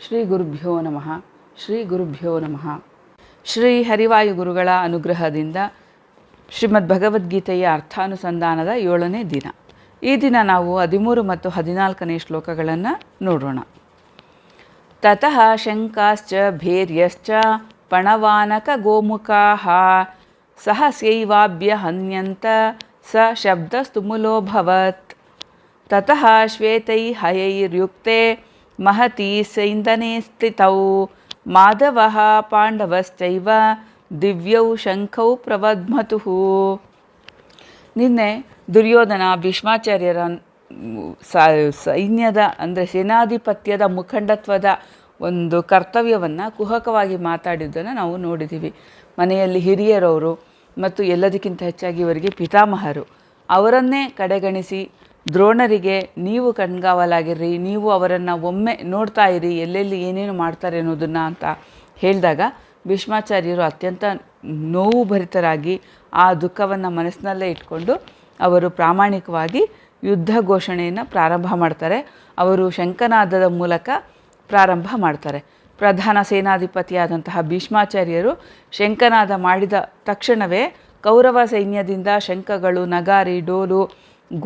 ಶ್ರೀ ಗುರುಭ್ಯೋ ನಮಃ. ಶ್ರೀ ಗುರುಭ್ಯೋ ನಮಃ. ಶ್ರೀ ಹರಿವಾಯು ಗುರುಗಳ ಅನುಗ್ರಹದಿಂದ ಶ್ರೀಮದ್ ಭಗವದ್ಗೀತೆಯ ಅರ್ಥಾನುಸಂಧಾನದ ಏಳನೇ ದಿನ. ಈ ದಿನ ನಾವು ಹದಿಮೂರು ಮತ್ತು ಹದಿನಾಲ್ಕನೇ ಶ್ಲೋಕಗಳನ್ನು ನೋಡೋಣ. ತತಃ ಶಂಕಾಶ್ಚ ಭೇರ್ಯಶ್ಚ ಪಣವಾನಕ ಗೋಮುಖಾ ಸಹ ಸೈವಾಭ್ಯ ಹನ್ಯಂತ ಸ ಶಬ್ದ ಶಬ್ದಸ್ತುಮುಲೋಭವತ್. ತತಃ ಶ್ವೇತೈ ಹಯೈರ್ಯುಕ್ತೆ ಮಹತಿ ಸೈಂದನೆ ಸ್ಥಿತೌ. ಮಾಧವ ಪಾಂಡವಶ್ಚೈವ, ದಿವ್ಯೌ ಶಂಖೌ ಪ್ರವದ್ಮತು. ನಿನ್ನೆ ದುರ್ಯೋಧನ ಭೀಷ್ಮಾಚಾರ್ಯರ ಸೈನ್ಯದ, ಅಂದರೆ ಸೇನಾಧಿಪತ್ಯದ ಮುಖಂಡತ್ವದ ಒಂದು ಕರ್ತವ್ಯವನ್ನು ಕುಹಕವಾಗಿ ಮಾತಾಡಿದ್ದನ್ನು ನಾವು ನೋಡಿದ್ದೀವಿ ಮನೆಯಲ್ಲಿ ಹಿರಿಯರವರು ಮತ್ತು ಎಲ್ಲದಕ್ಕಿಂತ ಹೆಚ್ಚಾಗಿ ಇವರಿಗೆ ಪಿತಾಮಹರು. ಅವರನ್ನೇ ಕಡೆಗಣಿಸಿ ದ್ರೋಣರಿಗೆ ನೀವು ಕಣ್ಗಾವಲಾಗಿರ್ರಿ, ನೀವು ಅವರನ್ನು ಒಮ್ಮೆ ನೋಡ್ತಾ ಇರಿ, ಎಲ್ಲೆಲ್ಲಿ ಏನೇನು ಮಾಡ್ತಾರೆ ಅನ್ನೋದನ್ನು ಅಂತ ಹೇಳಿದಾಗ ಭೀಷ್ಮಾಚಾರ್ಯರು ಅತ್ಯಂತ ನೋವು ಭರಿತರಾಗಿ ಆ ದುಃಖವನ್ನು ಮನಸ್ಸಿನಲ್ಲೇ ಇಟ್ಕೊಂಡು ಅವರು ಪ್ರಾಮಾಣಿಕವಾಗಿ ಯುದ್ಧ ಘೋಷಣೆಯನ್ನು ಪ್ರಾರಂಭ ಮಾಡ್ತಾರೆ. ಅವರು ಶಂಕನಾದದ ಮೂಲಕ ಪ್ರಾರಂಭ ಮಾಡ್ತಾರೆ. ಪ್ರಧಾನ ಸೇನಾಧಿಪತಿಯಾದಂತಹ ಭೀಷ್ಮಾಚಾರ್ಯರು ಶಂಕನಾದ ಮಾಡಿದ ತಕ್ಷಣವೇ ಕೌರವ ಸೈನ್ಯದಿಂದ ಶಂಖಗಳು ನಗಾರಿ, ಡೋಲು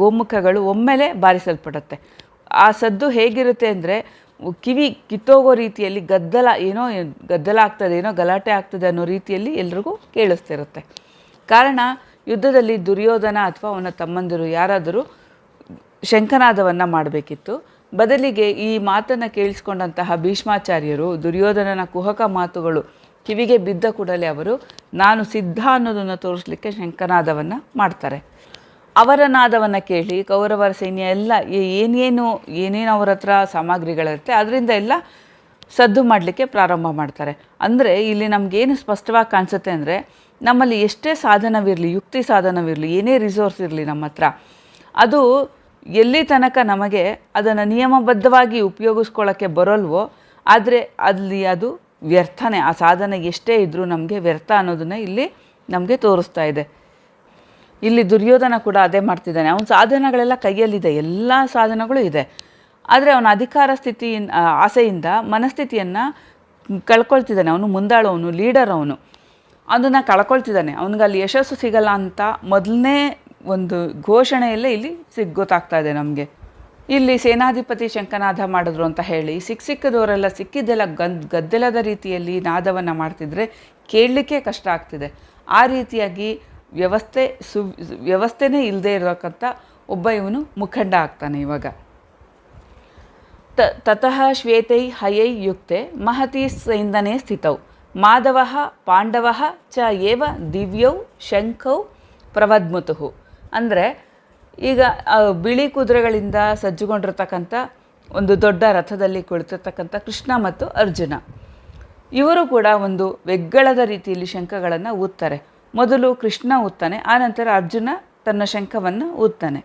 ಗೋಮುಖಗಳು ಒಮ್ಮೆಲೆ ಬಾರಿಸಲ್ಪಡುತ್ತೆ. ಆ ಸದ್ದು ಹೇಗಿರುತ್ತೆ ಅಂದರೆ, ಕಿವಿ ಕಿತ್ತೋಗೋ ರೀತಿಯಲ್ಲಿ ಗದ್ದಲ ಏನೋ ಗದ್ದಲ ಆಗ್ತದೆ, ಏನೋ ಗಲಾಟೆ ಆಗ್ತದೆ ಅನ್ನೋ ರೀತಿಯಲ್ಲಿ ಎಲ್ರಿಗೂ ಕೇಳಿಸ್ತಿರುತ್ತೆ. ಕಾರಣ, ಯುದ್ಧದಲ್ಲಿ ದುರ್ಯೋಧನ ಅಥವಾ ಅವನ ತಮ್ಮಂದಿರು ಯಾರಾದರೂ ಶಂಕನಾದವನ್ನು ಮಾಡಬೇಕಿತ್ತು. ಬದಲಿಗೆ ಈ ಮಾತನ್ನು ಕೇಳಿಸ್ಕೊಂಡಂತಹ ಭೀಷ್ಮಾಚಾರ್ಯರು, ದುರ್ಯೋಧನನ ಕುಹಕ ಮಾತುಗಳು ಕಿವಿಗೆ ಬಿದ್ದ ಕೂಡಲೇ ಅವರು, ನಾನು ಸಿದ್ಧ ಅನ್ನೋದನ್ನು ತೋರಿಸಲಿಕ್ಕೆ ಶಂಕನಾದವನ್ನು ಮಾಡ್ತಾರೆ. ಅವರ ನಾದವನ್ನು ಕೇಳಿ, ಕೌರವರ ಸೈನ್ಯ ಎಲ್ಲ ಏನೇನು ಏನೇನು ಅವರ ಹತ್ರ ಸಾಮಗ್ರಿಗಳಿರುತ್ತೆ, ಅದರಿಂದ ಎಲ್ಲ ಸದ್ದು ಮಾಡಲಿಕ್ಕೆ ಪ್ರಾರಂಭ ಮಾಡ್ತಾರೆ. ಅಂದರೆ ಇಲ್ಲಿ ನಮಗೇನು ಸ್ಪಷ್ಟವಾಗಿ ಕಾಣಿಸುತ್ತೆ ಅಂದರೆ, ನಮ್ಮಲ್ಲಿ ಎಷ್ಟೇ ಸಾಧನವಿರಲಿ, ಯುಕ್ತಿ ಸಾಧನವಿರಲಿ, ಏನೇ ರಿಸೋರ್ಸ್ ಇರಲಿ ನಮ್ಮ ಹತ್ರ, ಅದು ಎಲ್ಲಿ ತನಕ ನಮಗೆ ಅದನ್ನು ನಿಯಮಬದ್ಧವಾಗಿ ಉಪಯೋಗಿಸ್ಕೊಳ್ಳೋಕ್ಕೆ ಬರೋಲ್ವೋ, ಆದರೆ ಅಲ್ಲಿ ಅದು ವ್ಯರ್ಥನೇ, ಆ ಸಾಧನ ಎಷ್ಟೇ ಇದ್ದರೂ ನಮಗೆ ವ್ಯರ್ಥ ಅನ್ನೋದನ್ನು ಇಲ್ಲಿ ನಮಗೆ ತೋರಿಸ್ತಾ ಇದೆ. ಇಲ್ಲಿ ದುರ್ಯೋಧನ ಕೂಡ ಅದೇ ಮಾಡ್ತಿದ್ದಾನೆ. ಅವನ ಸಾಧನಗಳೆಲ್ಲ ಕೈಯಲ್ಲಿದೆ. ಎಲ್ಲ ಸಾಧನಗಳು ಇದೆ. ಆದರೆ ಅವನ ಅಧಿಕಾರ ಸ್ಥಿತಿ ಆಸೆಯಿಂದ ಮನಸ್ಥಿತಿಯನ್ನು ಕಳ್ಕೊಳ್ತಿದ್ದಾನೆ. ಅವನು ಮುಂದಾಳವನು ಲೀಡರ್ ಅವನು. ಅದನ್ನು ಕಳ್ಕೊಳ್ತಿದ್ದಾನೆ. ಅವನಿಗೆ ಅಲ್ಲಿ ಯಶಸ್ಸು ಸಿಗಲ್ಲ ಅಂತ ಮೊದಲನೇ ಒಂದು ಘೋಷಣೆಯಲ್ಲೇ ಇಲ್ಲಿ ಸಿಗ್, ಗೊತ್ತಾಗ್ತಾ ಇದೆ ನಮಗೆ. ಇಲ್ಲಿ ಸೇನಾಧಿಪತಿ ಶಂಕನಾದ ಮಾಡಿದ್ರು ಅಂತ ಹೇಳಿ ಸಿಕ್ಕ ಸಿಕ್ಕದವರೆಲ್ಲ ಸಿಕ್ಕಿದ್ದೆಲ್ಲ ಗದ್, ಗದ್ದಲದ ರೀತಿಯಲ್ಲಿ ನಾದವನ್ನು ಮಾಡ್ತಿದ್ರೆ ಕೇಳಲಿಕ್ಕೆ ಕಷ್ಟ ಆಗ್ತಿದೆ. ಆ ರೀತಿಯಾಗಿ ವ್ಯವಸ್ಥೆ ಸು, ವ್ಯವಸ್ಥೆನೇ ಇಲ್ಲದೆ ಇರೋಕ್ಕಂಥ ಒಬ್ಬ ಇವನು ಮುಖಂಡ ಆಗ್ತಾನೆ ಇವಾಗ. ತ, ತತಃ ಶ್ವೇತೈ ಹಯೈ ಯುಕ್ತೆ ಮಹತಿ ಸೈಂದನೆ ಸ್ಥಿತೌ. ಮಾಧವ ಪಾಂಡವ ಚ ಏವ ದಿವ್ಯೌ ಶಂಖೌ ಪ್ರವದ್ಮುತು ಅಂದರೆ ಈಗ ಬಿಳಿ ಕುದುರೆಗಳಿಂದ ಸಜ್ಜುಗೊಂಡಿರ್ತಕ್ಕಂಥ ಒಂದು ದೊಡ್ಡ ರಥದಲ್ಲಿ ಕುಳಿತಿರ್ತಕ್ಕಂಥ ಕೃಷ್ಣ ಮತ್ತು ಅರ್ಜುನ. ಇವರು ಕೂಡ ಒಂದು ವೆಗ್ಗಳದ ರೀತಿಯಲ್ಲಿ ಶಂಖಗಳನ್ನು ಊದ್ತಾರೆ. ಮೊದಲು ಕೃಷ್ಣ ಊದ್ತಾನೆ ಆನಂತರ ಅರ್ಜುನ ತನ್ನ ಶಂಖವನ್ನು ಊದ್ತಾನೆ.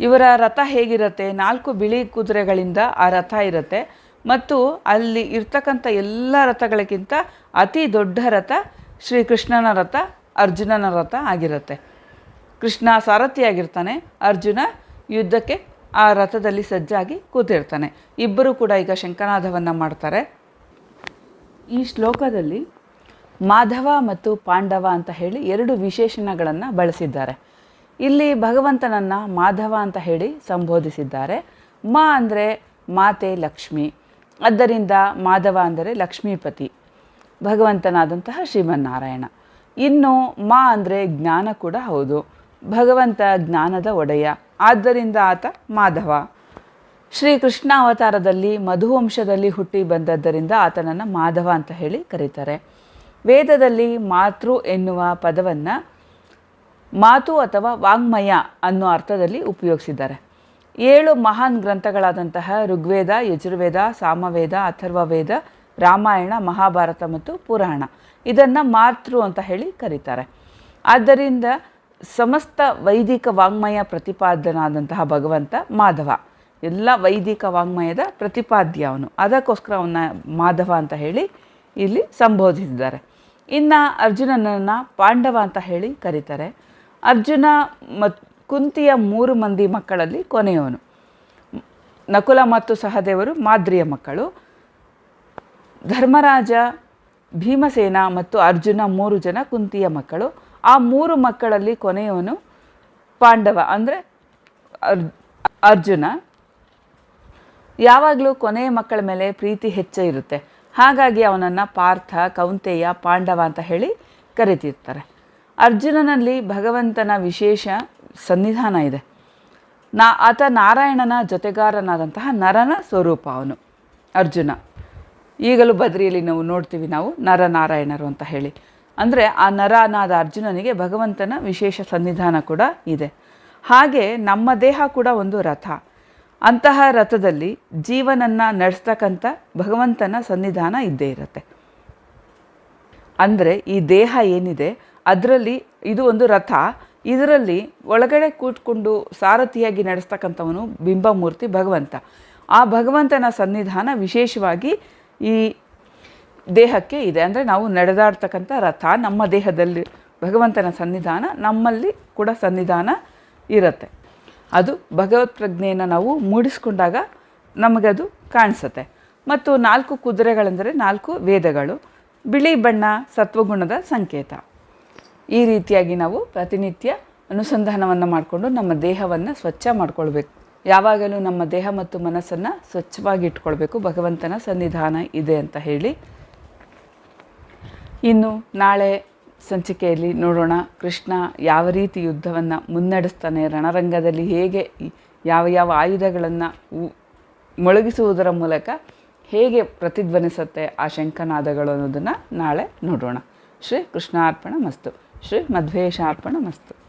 ಇವರ ರಥ ಹೇಗಿರುತ್ತೆ? ನಾಲ್ಕು ಬಿಳಿ ಕುದುರೆಗಳಿಂದ ಆ ರಥ ಇರುತ್ತೆ. ಮತ್ತು ಅಲ್ಲಿ ಇರ್ತಕ್ಕಂಥ ಎಲ್ಲ ರಥಗಳಿಗಿಂತ ಅತಿ ದೊಡ್ಡ ರಥ ಶ್ರೀಕೃಷ್ಣನ ರಥ, ಅರ್ಜುನನ ರಥ ಆಗಿರುತ್ತೆ. ಕೃಷ್ಣ ಸಾರಥಿಯಾಗಿರ್ತಾನೆ, ಅರ್ಜುನ ಯುದ್ಧಕ್ಕೆ ಆ ರಥದಲ್ಲಿ ಸಜ್ಜಾಗಿ ಕೂತಿರ್ತಾನೆ. ಇಬ್ಬರು ಕೂಡ ಈಗ ಶಂಕನಾದವನ್ನು ಮಾಡ್ತಾರೆ. ಈ ಶ್ಲೋಕದಲ್ಲಿ ಮಾಧವ ಮತ್ತು ಪಾಂಡವ ಅಂತ ಹೇಳಿ ಎರಡು ವಿಶೇಷಣಗಳನ್ನು ಬಳಸಿದ್ದಾರೆ. ಇಲ್ಲಿ ಭಗವಂತನನ್ನು ಮಾಧವ ಅಂತ ಹೇಳಿ ಸಂಬೋಧಿಸಿದ್ದಾರೆ. ಮಾ ಅಂದರೆ ಮಾತೆ ಲಕ್ಷ್ಮಿ. ಆದ್ದರಿಂದ ಮಾಧವ ಅಂದರೆ ಲಕ್ಷ್ಮೀಪತಿ, ಭಗವಂತನಾದಂತಹ ಶ್ರೀಮನ್ನಾರಾಯಣ. ಇನ್ನು ಮಾ ಅಂದರೆ ಜ್ಞಾನ ಕೂಡ ಹೌದು. ಭಗವಂತ ಜ್ಞಾನದ ಒಡೆಯ, ಆದ್ದರಿಂದ ಆತ ಮಾಧವ. ಶ್ರೀಕೃಷ್ಣ ಅವತಾರದಲ್ಲಿ ಮಧುವಂಶದಲ್ಲಿ ಹುಟ್ಟಿ ಬಂದದ್ದರಿಂದ ಆತನನ್ನು ಮಾಧವ ಅಂತ ಹೇಳಿ ಕರೀತಾರೆ. ವೇದದಲ್ಲಿ ಮಾತೃ ಎನ್ನುವ ಪದವನ್ನು ಮಾತು ಅಥವಾ ವಾಂಗ್ಮಯ ಅನ್ನೋ ಅರ್ಥದಲ್ಲಿ ಉಪಯೋಗಿಸಿದ್ದಾರೆ. ಏಳು ಮಹಾನ್ ಗ್ರಂಥಗಳಾದಂತಹ ಋಗ್ವೇದ, ಯಜುರ್ವೇದ, ಸಾಮವೇದ, ಅಥರ್ವವೇದ, ರಾಮಾಯಣ, ಮಹಾಭಾರತ ಮತ್ತು ಪುರಾಣ ಇದನ್ನು ಮಾತೃ ಅಂತ ಹೇಳಿ ಕರೀತಾರೆ. ಆದ್ದರಿಂದ ಸಮಸ್ತ ವೈದಿಕ ವಾಂಗ್ಮಯ ಪ್ರತಿಪಾದನಾದಂತಹ ಭಗವಂತ ಮಾಧವ. ಎಲ್ಲ ವೈದಿಕ ವಾಂಗ್ಮಯದ ಪ್ರತಿಪಾದ್ಯ ಅವನು. ಅದಕ್ಕೋಸ್ಕರ ಅವನ ಮಾಧವ ಅಂತ ಹೇಳಿ ಇಲ್ಲಿ ಸಂಬೋಧಿಸಿದ್ದಾರೆ. ಇನ್ನು ಅರ್ಜುನನನ್ನು ಪಾಂಡವ ಅಂತ ಹೇಳಿ ಕರೀತಾರೆ. ಅರ್ಜುನ ಮತ್ತು ಕುಂತಿಯ ಮೂರು ಮಂದಿ ಮಕ್ಕಳಲ್ಲಿ ಕೊನೆಯವನು. ನಕುಲ ಮತ್ತು ಸಹದೇವರು ಮಾದ್ರಿಯ ಮಕ್ಕಳು. ಧರ್ಮರಾಜ, ಭೀಮಸೇನ ಮತ್ತು ಅರ್ಜುನ ಮೂರು ಜನ ಕುಂತಿಯ ಮಕ್ಕಳು. ಆ ಮೂರು ಮಕ್ಕಳಲ್ಲಿ ಕೊನೆಯವನು ಪಾಂಡವ ಅಂದರೆ ಅರ್ಜುನ. ಯಾವಾಗಲೂ ಕೊನೆಯ ಮಕ್ಕಳ ಮೇಲೆ ಪ್ರೀತಿ ಹೆಚ್ಚೇ ಇರುತ್ತೆ. ಹಾಗಾಗಿ ಅವನನ್ನು ಪಾರ್ಥ, ಕೌಂತೆಯ, ಪಾಂಡವ ಅಂತ ಹೇಳಿ ಕರಿತಿರ್ತಾರೆ. ಅರ್ಜುನನಲ್ಲಿ ಭಗವಂತನ ವಿಶೇಷ ಸನ್ನಿಧಾನ ಇದೆ. ನಾ, ಆತ ನಾರಾಯಣನ ಜೊತೆಗಾರನಾದಂತಹ ನರನ ಸ್ವರೂಪ ಅವನು, ಅರ್ಜುನ. ಈಗಲೂ ಬದ್ರಿಯಲ್ಲಿ ನಾವು ನೋಡ್ತೀವಿ ನಾವು ನರನಾರಾಯಣರು ಅಂತ ಹೇಳಿ. ಅಂದರೆ ಆ ನರನಾದ ಅರ್ಜುನನಿಗೆ ಭಗವಂತನ ವಿಶೇಷ ಸನ್ನಿಧಾನ ಕೂಡ ಇದೆ. ಹಾಗೆ ನಮ್ಮ ದೇಹ ಕೂಡ ಒಂದು ರಥ. ಅಂತಹ ರಥದಲ್ಲಿ ಜೀವನನ್ನು ನಡೆಸ್ತಕ್ಕಂಥ ಭಗವಂತನ ಸನ್ನಿಧಾನ ಇದ್ದೇ ಇರುತ್ತೆ. ಅಂದರೆ ಈ ದೇಹ ಏನಿದೆ, ಅದರಲ್ಲಿ ಇದು ಒಂದು ರಥ, ಇದರಲ್ಲಿ ಒಳಗಡೆ ಕೂತ್ಕೊಂಡು ಸಾರಥಿಯಾಗಿ ನಡೆಸ್ತಕ್ಕಂಥವನು ಬಿಂಬಮೂರ್ತಿ ಭಗವಂತ. ಆ ಭಗವಂತನ ಸನ್ನಿಧಾನ ವಿಶೇಷವಾಗಿ ಈ ದೇಹಕ್ಕೆ ಇದೆ. ಅಂದರೆ ನಾವು ನಡೆದಾಡ್ತಕ್ಕಂಥ ರಥ ನಮ್ಮ ದೇಹದಲ್ಲಿ ಭಗವಂತನ ಸನ್ನಿಧಾನ ನಮ್ಮಲ್ಲಿ ಕೂಡ ಸನ್ನಿಧಾನ ಇರುತ್ತೆ. ಅದು ಭಗವತ್ ಪ್ರಜ್ಞೆಯನ್ನು ನಾವು ಮೂಡಿಸ್ಕೊಂಡಾಗ ನಮಗದು ಕಾಣಿಸುತ್ತೆ. ಮತ್ತು ನಾಲ್ಕು ಕುದುರೆಗಳೆಂದರೆ ನಾಲ್ಕು ವೇದಗಳು, ಬಿಳಿ ಬಣ್ಣ ಸತ್ವಗುಣದ ಸಂಕೇತ. ಈ ರೀತಿಯಾಗಿ ನಾವು ಪ್ರತಿನಿತ್ಯ ಅನುಸಂಧಾನವನ್ನು ಮಾಡಿಕೊಂಡು ನಮ್ಮ ದೇಹವನ್ನು ಸ್ವಚ್ಛ ಮಾಡ್ಕೊಳ್ಬೇಕು. ಯಾವಾಗಲೂ ನಮ್ಮ ದೇಹ ಮತ್ತು ಮನಸ್ಸನ್ನು ಸ್ವಚ್ಛವಾಗಿ ಇಟ್ಕೊಳ್ಬೇಕು ಭಗವಂತನ ಸನ್ನಿಧಾನ ಇದೆ ಅಂತ ಹೇಳಿ. ಇನ್ನು ನಾಳೆ ಸಂಚಿಕೆಯಲ್ಲಿ ನೋಡೋಣ. ಕೃಷ್ಣ ಯಾವ ರೀತಿ ಯುದ್ಧವನ್ನು ಮುನ್ನಡೆಸ್ತಾನೆ? ರಣರಂಗದಲ್ಲಿ ಹೇಗೆ ಯಾವ ಯಾವ ಆಯುಧಗಳನ್ನು ಮೊಳಗಿಸುವುದರ ಮೂಲಕ ಹೇಗೆ ಪ್ರತಿಧ್ವನಿಸುತ್ತೆ ಆ ಶಂಖನಾದಗಳು ಅನ್ನೋದನ್ನು ನಾಳೆ ನೋಡೋಣ. ಶ್ರೀ ಕೃಷ್ಣಾರ್ಪಣ ಮಸ್ತು. ಶ್ರೀ ಮಧ್ವೇಶಾರ್ಪಣ ಮಸ್ತು.